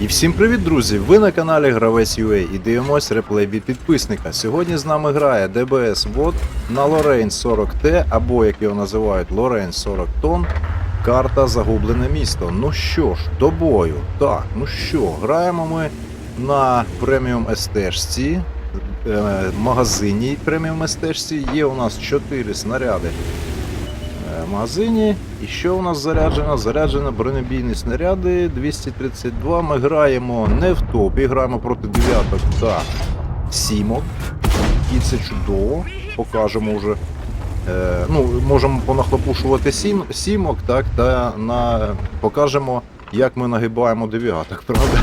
І всім привіт, друзі! Ви на каналі Гравець UA і дивимось реплей від підписника. Сьогодні з нами грає DBS WOD на Lorraine 40T, або як його називають Lorraine 40 тонн. Карта Загублене місто. Ну що ж, до бою. Так, ну що, граємо ми на преміум СТшці. Е, магазині преміум СТшці є у нас 4 снаряди магазині. І що у нас заряджено? Заряджено бронебійні снаряди 232. Ми граємо не в топі, граємо проти дев'яток та сімок. І це чудово. Покажемо вже. Е, ну, можемо понахлопушувати сім, сімок, так, та на, покажемо, як ми нагибаємо дев'яток, правда?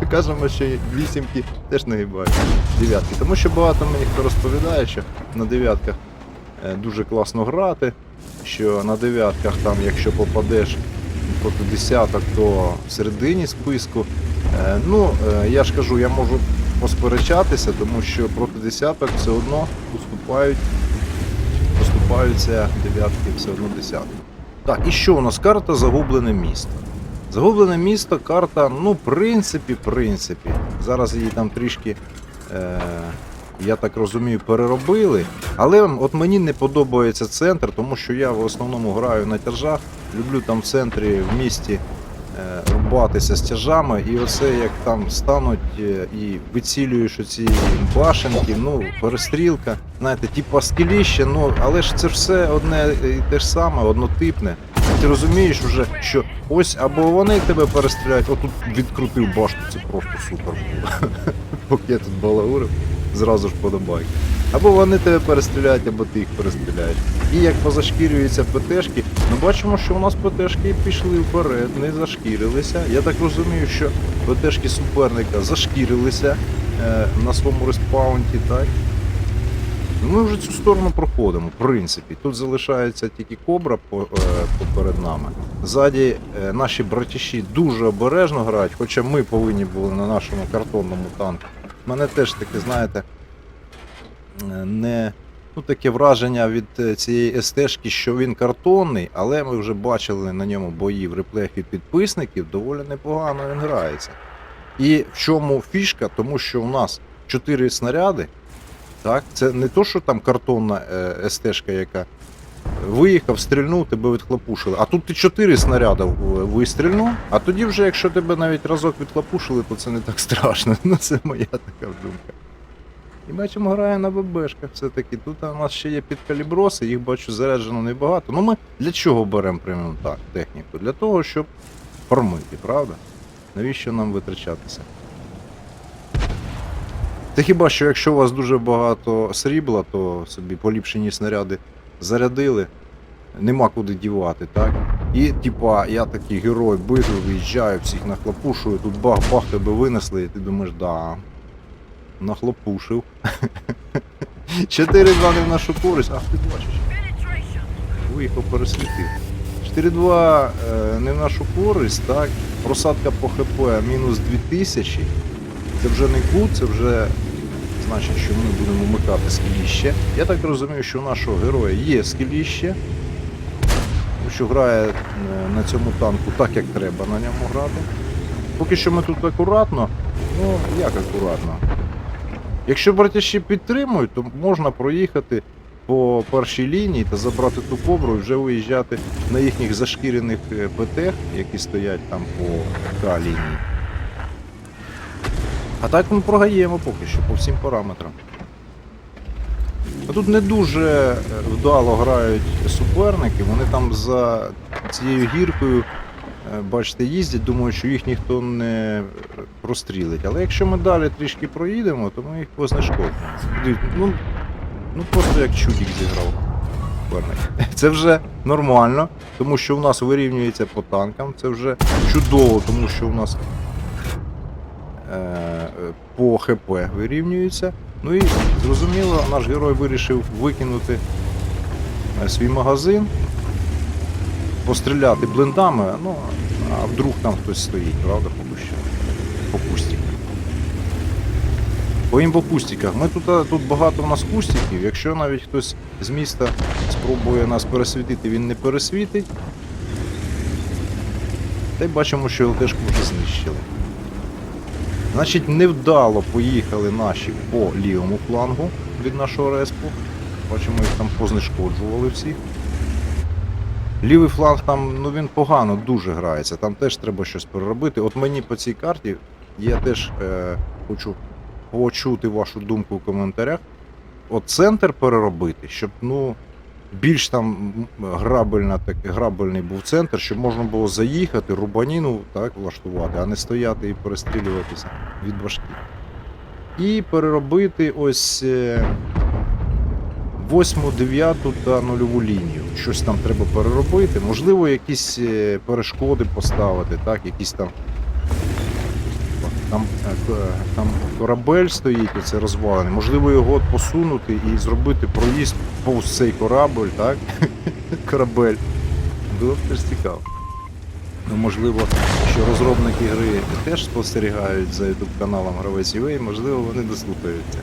Кажемо, що вісімки теж нагибають дев'ятки. Тому що багато мені хто розповідає, що на дев'ятках е, дуже класно грати, що на дев'ятках там, якщо попадеш проти десяток, то в середині списку. Е, Ну, е, я ж кажу, я можу посперечатися, тому що проти десяток все одно уступають, поступаються дев'ятки все одно десятки. Так, і що у нас? Карта Загублене місто. Загублене місто, карта, ну, в принципі, в принципі. Зараз її там трішки, е, я так розумію, переробили. Але от мені не подобається центр, тому що я в основному граю на тяжах. Люблю там в центрі, в місті е, рубатися з тяжами. І оце як там стануть е, і вицілюєш оці башенки, ну, перестрілка, знаєте, типа скеліще, ну, але ж це все одне і те ж саме, однотипне. Ти розумієш вже, що ось або вони тебе перестріляють, отут відкрутив башту, це просто супер було. Поки я тут балаурив, зразу ж подобайки. Або вони тебе перестріляють, або ти їх перестріляєш. І як позашкірюються ПТшки, ми бачимо, що у нас ПТшки пішли вперед, не зашкірилися. Я так розумію, що ПТшки суперника зашкірилися е, на своєму респаунті, так? Ми вже цю сторону проходимо, в принципі. Тут залишається тільки кобра по, е, поперед нами. Ззаді е, наші братіші дуже обережно грають, хоча ми повинні були на нашому картонному танку. Мене теж таке, знаєте, не ну, таке враження від е, цієї СТшки, що він картонний, але ми вже бачили на ньому бої в реплеях від підписників, доволі непогано він грається. І в чому фішка? Тому що у нас 4 снаряди. Так, це не то, що там картонна е, СТшка, яка виїхав, стрільнув, тебе відхлопушили. А тут ти чотири снаряди вистрільнув, а тоді вже, якщо тебе навіть разок відхлопушили, то це не так страшно. Ну, це моя така думка. І бачимо, грає на ББшках все-таки. Тут у нас ще є підкаліброси, їх бачу заряджено небагато. Ну ми для чого беремо преміум так, техніку? Для того, щоб фармити, правда? Навіщо нам витрачатися? Та хіба що якщо у вас дуже багато срібла, то собі поліпшені снаряди зарядили, нема куди дівати, так? І типа я такий герой битви, виїжджаю, всіх нахлопушую, тут бах-бах тебе винесли, і ти думаєш, да. Нахлопушив. 4-2 не в нашу користь, ах ти бачиш. Виїхав пересвітив. 4-2 е, не в нашу користь, так? Просадка по ХП мінус 2000. Це вже не кут, це вже значить, що ми будемо вмикати скіліще. Я так розумію, що у нашого героя є скіліще, тому що грає е, на цьому танку так, як треба на ньому грати. Поки що ми тут акуратно, ну як акуратно. Якщо братяші підтримують, то можна проїхати по першій лінії та забрати ту кобру і вже виїжджати на їхніх зашкірених е, ПТ, які стоять там по К лінії. А так ми програємо поки що по всім параметрам. А Тут не дуже е, вдало грають суперники, вони там за цією гіркою, бачите, їздять, думаю, що їх ніхто не прострілить. Але якщо ми далі трішки проїдемо, то ми їх познешкодимо. Ну, ну просто як чудік зіграв. Це вже нормально, тому що у нас вирівнюється по танкам, це вже чудово, тому що у нас е, по ХП вирівнюються. Ну і зрозуміло, наш герой вирішив викинути е, свій магазин, постріляти блиндами, ну, а вдруг там хтось стоїть, правда, поки що. По кустиках. По кустиках. Ми тут, тут багато в нас кустиків. Якщо навіть хтось з міста спробує нас пересвітити, він не пересвітить. Та й бачимо, що ЛТшку вже знищили. Значить, невдало поїхали наші по лівому флангу від нашого респу. Бачимо, їх там познешкоджували всіх. Лівий фланг там, ну він погано дуже грається, там теж треба щось переробити. От мені по цій карті я теж е, хочу почути вашу думку в коментарях. От центр переробити, щоб ну, більш там грабельна, так, грабельний був центр, щоб можна було заїхати, рубаніну так, влаштувати, а не стояти і перестрілюватися від башки. І переробити ось. Е, 8, 9 та нульову лінію. Щось там треба переробити. Можливо, якісь е, перешкоди поставити, так, якісь там. Там, е, е, там корабель стоїть, оце розвалений. Можливо, його посунути і зробити проїзд повз цей корабль, так? Корабель. Було б теж цікаво. Ну, можливо, що розробники гри теж спостерігають за YouTube каналом Гравець UA, можливо, вони дослухаються.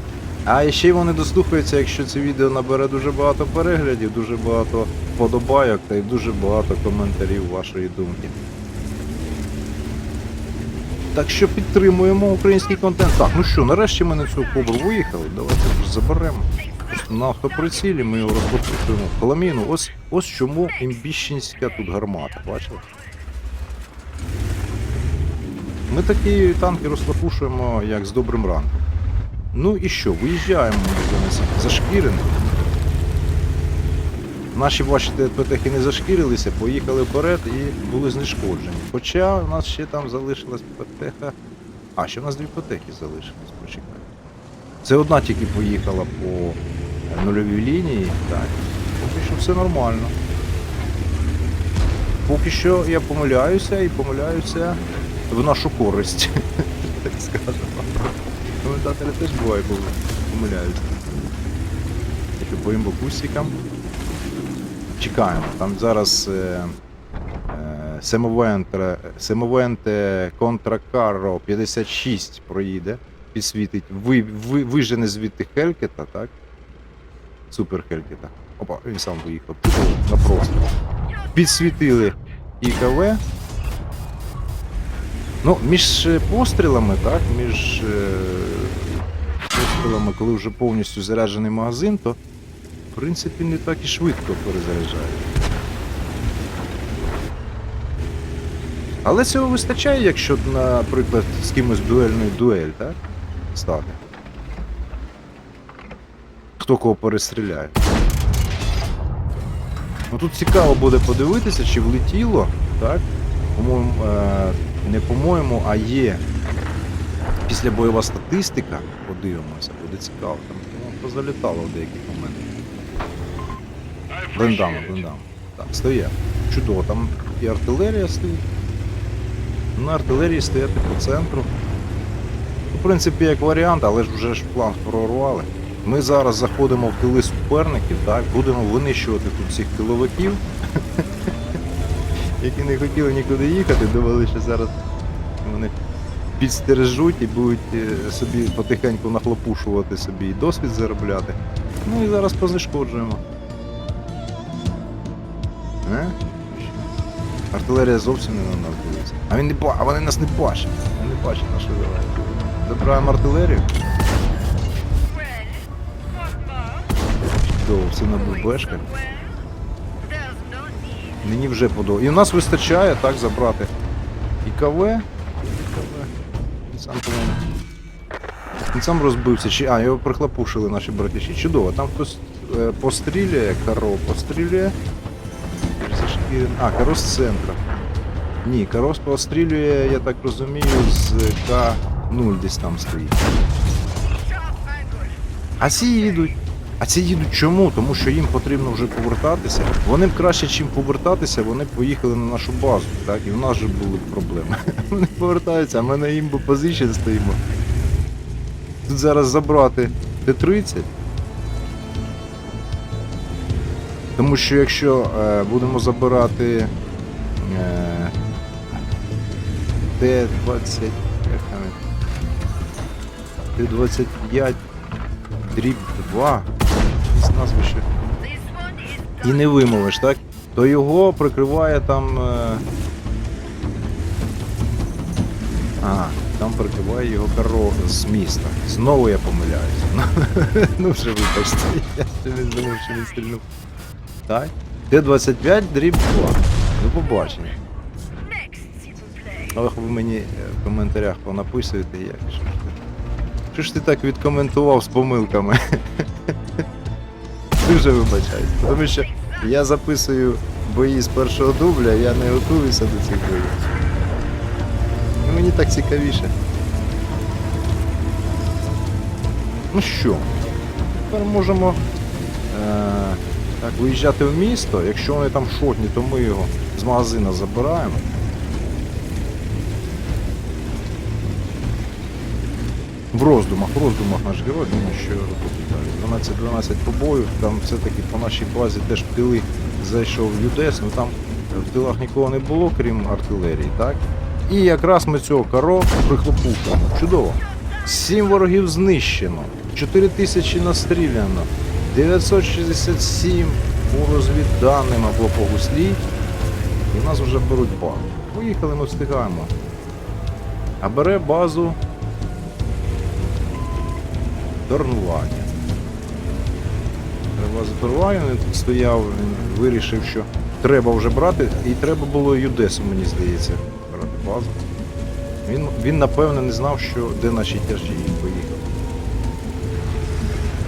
А ще й вони дослухаються, якщо це відео набере дуже багато переглядів, дуже багато подобайок та й дуже багато коментарів вашої думки. Так що підтримуємо український контент. Так, ну що, нарешті ми на цю кобру виїхали. Давайте заберемо. Просто на автоприцілі ми його розпочуємо в. Ось, ось чому імбіщенська тут гармата, бачили? Ми такі танки розлапушуємо, як з добрим ранком. Ну і що, виїжджаємо ми зашкірені. Наші, бачите, ПТХи не зашкірилися, поїхали вперед і були знешкоджені. Хоча у нас ще там залишилась ПТХ. А, ще в нас дві ПТХи залишились, почекай. Це одна тільки поїхала по е, нульовій лінії. Так. Поки що все нормально. Поки що я помиляюся і помиляюся в нашу користь. Так скажемо. Коментатори теж буває, коли помиляються. Якщо по імбокусикам. Чекаємо. Там зараз е, е, Семовенте, Семовенте Контракаро 56 проїде, підсвітить, ви, ви, вижене звідти Хелькета, так? Супер Хелькета. Опа, він сам виїхав. На простір. Підсвітили ІКВ. Ну, між е, пострілами, так, між е, пострілами, коли вже повністю заряджений магазин, то в принципі не так і швидко перезаряджає. Але цього вистачає, якщо, наприклад, з кимось дуельний дуель, так? Стати. Хто кого перестріляє. Ну тут цікаво буде подивитися, чи влетіло, так? По-моєму, е, не по-моєму, а є після бойова статистика. Подивимося, буде цікаво. Там ну, позалітало в деяких моментах. Блиндами, блиндами. Так, стоять. Чудово, там і артилерія стоїть. На артилерії стояти по центру. В принципі, як варіант, але ж вже ж план прорвали. Ми зараз заходимо в тили суперників, так, будемо винищувати тут всіх тиловиків, які не хотіли нікуди їхати, думали, що зараз вони підстережуть і будуть е, собі потихеньку нахлопушувати собі і досвід заробляти. Ну і зараз познешкоджуємо. Е? Артилерія зовсім не на нас дивиться. А він не ба... вони нас не бачать. Вони не бачать нашу давай. Забираємо артилерію. Чудово, все на бубешках. Мені вже подобається. І у нас вистачає так забрати і КВ. Він сам. Він сам розбився. Чи... А, його прихлопушили наші братіші. Чудово, там хтось е, пострілює, Каро пострілює. А, Каро з центра. Ні, Карос пострілює, я так розумію, з К0 десь там стоїть. А ці їдуть. А ці їдуть чому? Тому що їм потрібно вже повертатися. Вони б краще, чим повертатися, вони б поїхали на нашу базу, так? І в нас же були проблеми. Вони повертаються, а ми на імбо позиції стоїмо. Тут зараз забрати Т-30. Тому що якщо е, будемо забирати е, Т-20, як там? Т-25 дріб 2, з назви. І не вимовиш, так? То його прикриває там. е, Ага, там прикриває його каро з міста. Знову я помиляюся. ну вже вибачте, я ще не думав, що він стрільнув. Так. Т-25 дріб 2. До побачення. Ох, ви мені е, в коментарях понаписуєте, як що ж ти. Що ж ти так відкоментував з помилками? Дуже вибачаюсь. Тому що я записую бої з першого дубля, я не готуюся до цих боїв. Ну, мені так цікавіше. Ну що, тепер можемо е- так, виїжджати в місто. Якщо вони там шотні, то ми його з магазина забираємо. Роздумах, в роздумах наш герой, думаю, що тут 12-12 побоїв, там все-таки по нашій базі теж в тили зайшов Юдес, ну там в тилах нікого не було, крім артилерії, так? І якраз ми цього каро прихлопухаємо. Чудово. Сім ворогів знищено, 4 тисячі настріляно, 967 по розвідданим або по гуслі. І нас вже беруть базу. Поїхали, ми встигаємо. А бере базу Торнування. Треба з Торнування, він тут стояв, він вирішив, що треба вже брати, і треба було Юдесу, мені здається, брати базу. Він, він напевно не знав, що де наші тяжі поїхав.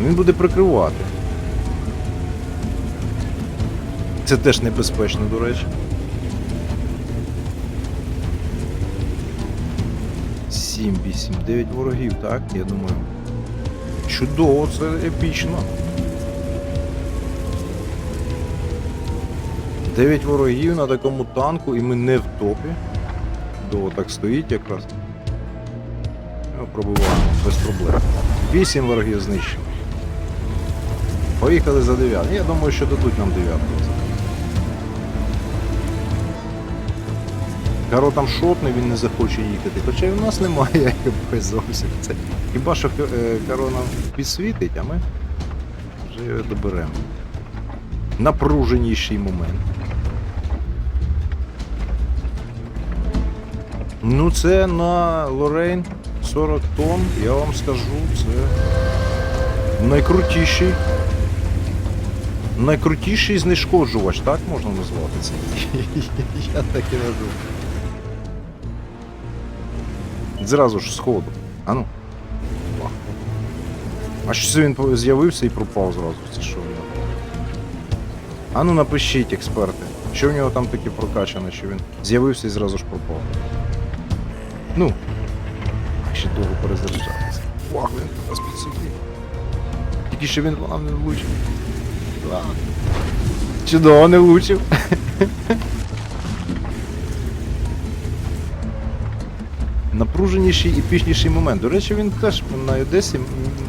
Він буде прикривати. Це теж небезпечно, до речі. Сім, вісім, дев'ять ворогів, так, я думаю. Чудово, це епічно. Дев'ять ворогів на такому танку і ми не в топі. Довго так стоїть якраз. Ми пробиваємо без проблем. Вісім ворогів знищено. Поїхали за дев'ятим. Я думаю, що дадуть нам дев'ятку. Каро там шотне, він не захоче їхати. Хоча і в нас немає ХП зовсім. Це. Хіба що е, Каро нам підсвітить, а ми вже його доберемо. Напруженіший момент. Ну це на Лорейн 40 тонн, я вам скажу, це найкрутіший. Найкрутіший знешкоджувач, так можна назвати це? Я так і назву. Зразу ж сходу. А ну. А що він з'явився і пропав зразу? Це що в нього? А ну напишіть, експерти. Що в нього там таке прокачане, що він з'явився і зразу ж пропав. Ну. Ще довго перезаряджатися. Вах, він нас підсудив. Тільки що він нам не влучив. Чудово, не влучив. Напруженіший і епічніший момент. До речі, він теж на Одесі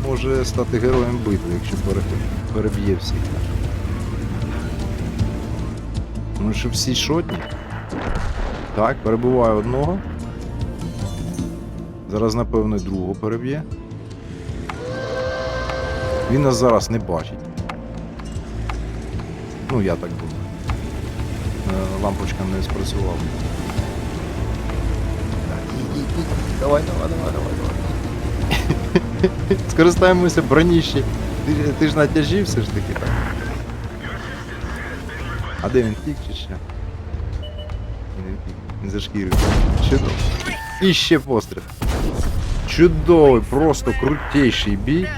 може стати героєм битви, якщо переб'є всіх. Ну що всі шотні. Так, перебуває одного. Зараз, напевно, другого переб'є. Він нас зараз не бачить. Ну, я так думаю. Е, Лампочка не спрацювала. Давай, давай, давай, давай, давай. Скористаємося броніще. Ти, ти ж на тяжі все ж таки так. А де він втік чи ще? Він втік. Він зашкірив. Чудово. І ще постріл. Чудовий, просто крутейший бій.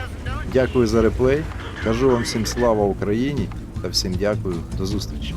Дякую за реплей. Кажу вам всім слава Україні та всім дякую. До зустрічі.